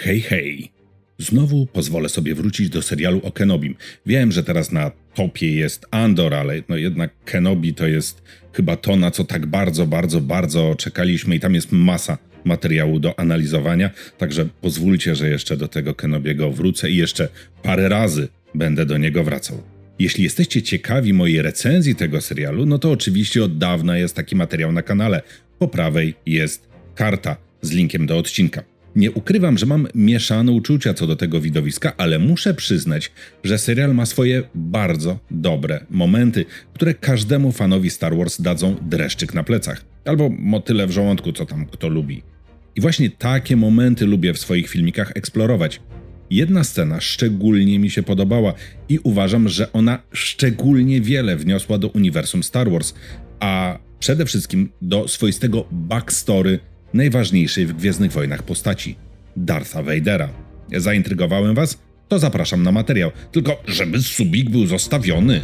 Hej, hej. Znowu pozwolę sobie wrócić do serialu o Kenobim. Wiem, że teraz na topie jest Andor, ale no jednak Kenobi to jest chyba to, na co tak bardzo, bardzo, bardzo czekaliśmy i tam jest masa materiału do analizowania, także pozwólcie, że jeszcze do tego Kenobiego wrócę i jeszcze parę razy będę do niego wracał. Jeśli jesteście ciekawi mojej recenzji tego serialu, no to oczywiście od dawna jest taki materiał na kanale. Po prawej jest karta z linkiem do odcinka. Nie ukrywam, że mam mieszane uczucia co do tego widowiska, ale muszę przyznać, że serial ma swoje bardzo dobre momenty, które każdemu fanowi Star Wars dadzą dreszczyk na plecach. Albo motyle w żołądku, co tam kto lubi. I właśnie takie momenty lubię w swoich filmikach eksplorować. Jedna scena szczególnie mi się podobała i uważam, że ona szczególnie wiele wniosła do uniwersum Star Wars, a przede wszystkim do swoistego backstory najważniejszej w Gwiezdnych Wojnach postaci Dartha Vadera. Zaintrygowałem Was? To zapraszam na materiał, tylko żeby subik był zostawiony.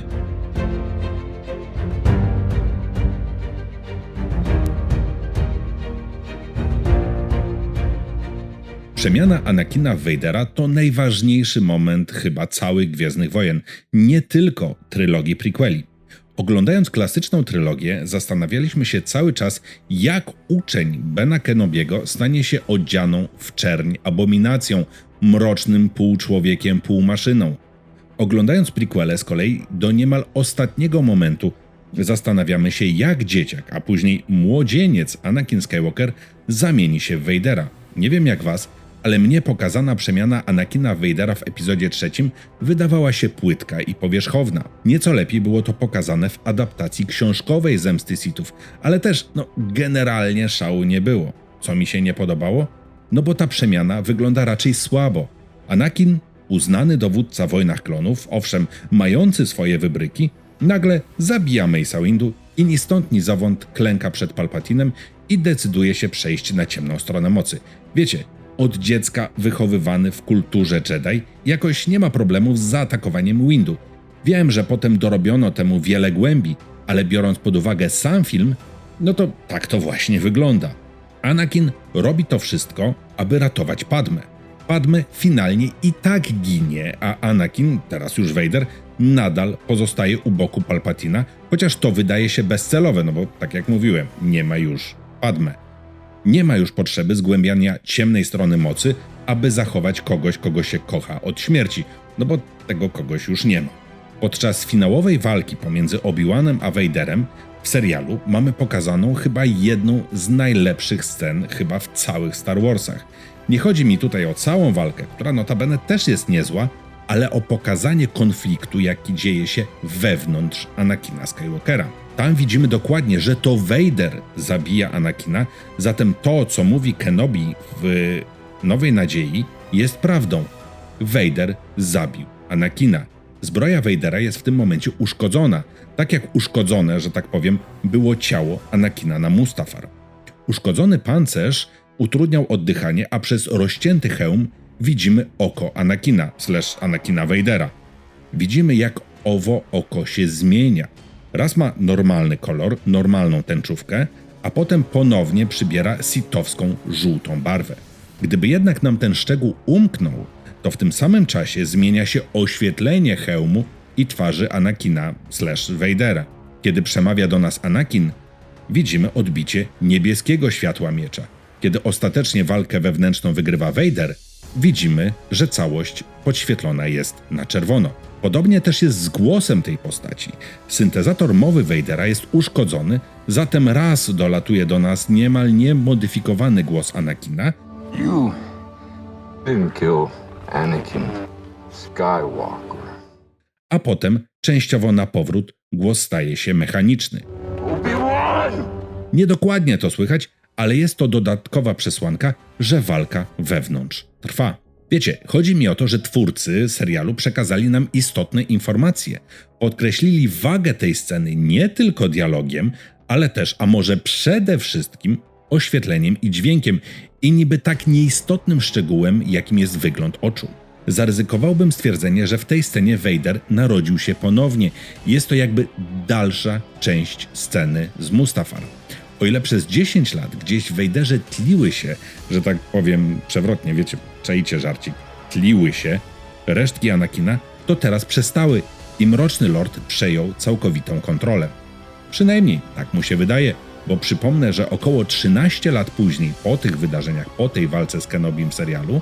Przemiana Anakina Vadera to najważniejszy moment chyba całych Gwiezdnych Wojen, nie tylko trylogii prequeli. Oglądając klasyczną trylogię, zastanawialiśmy się cały czas, jak uczeń Bena Kenobiego stanie się odzianą w czerń abominacją, mrocznym półczłowiekiem, półmaszyną. Oglądając prequele z kolei do niemal ostatniego momentu zastanawiamy się, jak dzieciak, a później młodzieniec Anakin Skywalker zamieni się w Vadera. Nie wiem jak was, ale mnie pokazana przemiana Anakina Vadera w epizodzie trzecim wydawała się płytka i powierzchowna. Nieco lepiej było to pokazane w adaptacji książkowej Zemsty Sithów, ale też, no, generalnie szału nie było. Co mi się nie podobało? No bo ta przemiana wygląda raczej słabo. Anakin, uznany dowódca wojnach klonów, owszem, mający swoje wybryki, nagle zabija Mace'a Windu i ni stąd ni zowąd klęka przed Palpatinem i decyduje się przejść na ciemną stronę mocy. Wiecie, od dziecka wychowywany w kulturze Jedi, jakoś nie ma problemów z zaatakowaniem Windu. Wiem, że potem dorobiono temu wiele głębi, ale biorąc pod uwagę sam film, no to tak to właśnie wygląda. Anakin robi to wszystko, aby ratować Padmę. Padmę finalnie i tak ginie, a Anakin, teraz już Vader, nadal pozostaje u boku Palpatina, chociaż to wydaje się bezcelowe, no bo tak jak mówiłem, nie ma już Padmę. Nie ma już potrzeby zgłębiania ciemnej strony mocy, aby zachować kogoś, kogo się kocha od śmierci, no bo tego kogoś już nie ma. Podczas finałowej walki pomiędzy Obi-Wanem a Vaderem w serialu mamy pokazaną chyba jedną z najlepszych scen chyba w całych Star Warsach. Nie chodzi mi tutaj o całą walkę, która notabene też jest niezła, ale o pokazanie konfliktu, jaki dzieje się wewnątrz Anakina Skywalkera. Tam widzimy dokładnie, że to Vader zabija Anakina, zatem to, co mówi Kenobi w Nowej Nadziei, jest prawdą. Vader zabił Anakina. Zbroja Vadera jest w tym momencie uszkodzona, tak jak uszkodzone, że tak powiem, było ciało Anakina na Mustafar. Uszkodzony pancerz utrudniał oddychanie, a przez rozcięty hełm widzimy oko Anakina, slash Anakina Vadera. Widzimy, jak owo oko się zmienia. Raz ma normalny kolor, normalną tęczówkę, a potem ponownie przybiera sitowską żółtą barwę. Gdyby jednak nam ten szczegół umknął, to w tym samym czasie zmienia się oświetlenie hełmu i twarzy Anakina slash Vadera. Kiedy przemawia do nas Anakin, widzimy odbicie niebieskiego światła miecza. Kiedy ostatecznie walkę wewnętrzną wygrywa Vader, widzimy, że całość podświetlona jest na czerwono. Podobnie też jest z głosem tej postaci. Syntezator mowy Vadera jest uszkodzony, zatem raz dolatuje do nas niemal niemodyfikowany głos Anakina, You didn't kill Anakin Skywalker. a potem częściowo na powrót głos staje się mechaniczny. Niedokładnie to słychać, ale jest to dodatkowa przesłanka, że walka wewnątrz trwa. Wiecie, chodzi mi o to, że twórcy serialu przekazali nam istotne informacje. Podkreślili wagę tej sceny nie tylko dialogiem, ale też, a może przede wszystkim, oświetleniem i dźwiękiem i niby tak nieistotnym szczegółem, jakim jest wygląd oczu. Zaryzykowałbym stwierdzenie, że w tej scenie Vader narodził się ponownie. Jest to jakby dalsza część sceny z Mustafar. O ile przez 10 lat gdzieś Wejderze tliły się, że tak powiem przewrotnie, wiecie, czajcie żarcik, tliły się resztki Anakina, to teraz przestały i Mroczny Lord przejął całkowitą kontrolę. Przynajmniej tak mu się wydaje, bo przypomnę, że około 13 lat później, po tych wydarzeniach, po tej walce z Kenobim serialu,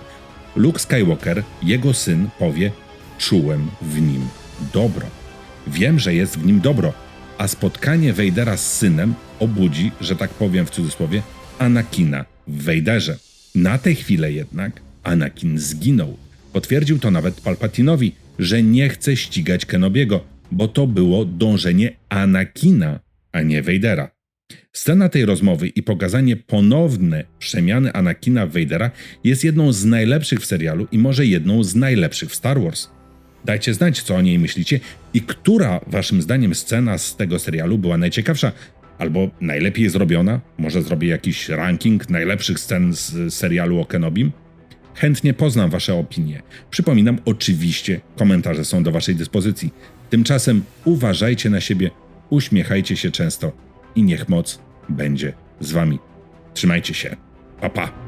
Luke Skywalker, jego syn, powie: Czułem w nim dobro. Wiem, że jest w nim dobro, a spotkanie Vadera z synem obudzi, że tak powiem w cudzysłowie, Anakina w Vaderze. Na tę chwilę jednak Anakin zginął. Potwierdził to nawet Palpatinowi, że nie chce ścigać Kenobiego, bo to było dążenie Anakina, a nie Vadera. Scena tej rozmowy i pokazanie ponowne przemiany Anakina w Vadera jest jedną z najlepszych w serialu i może jedną z najlepszych w Star Wars. Dajcie znać, co o niej myślicie i która waszym zdaniem scena z tego serialu była najciekawsza albo najlepiej zrobiona. Może zrobię jakiś ranking najlepszych scen z serialu o Kenobim. Chętnie poznam wasze opinie. Przypominam, oczywiście komentarze są do waszej dyspozycji. Tymczasem uważajcie na siebie, uśmiechajcie się często i niech moc będzie z wami. Trzymajcie się. Pa pa.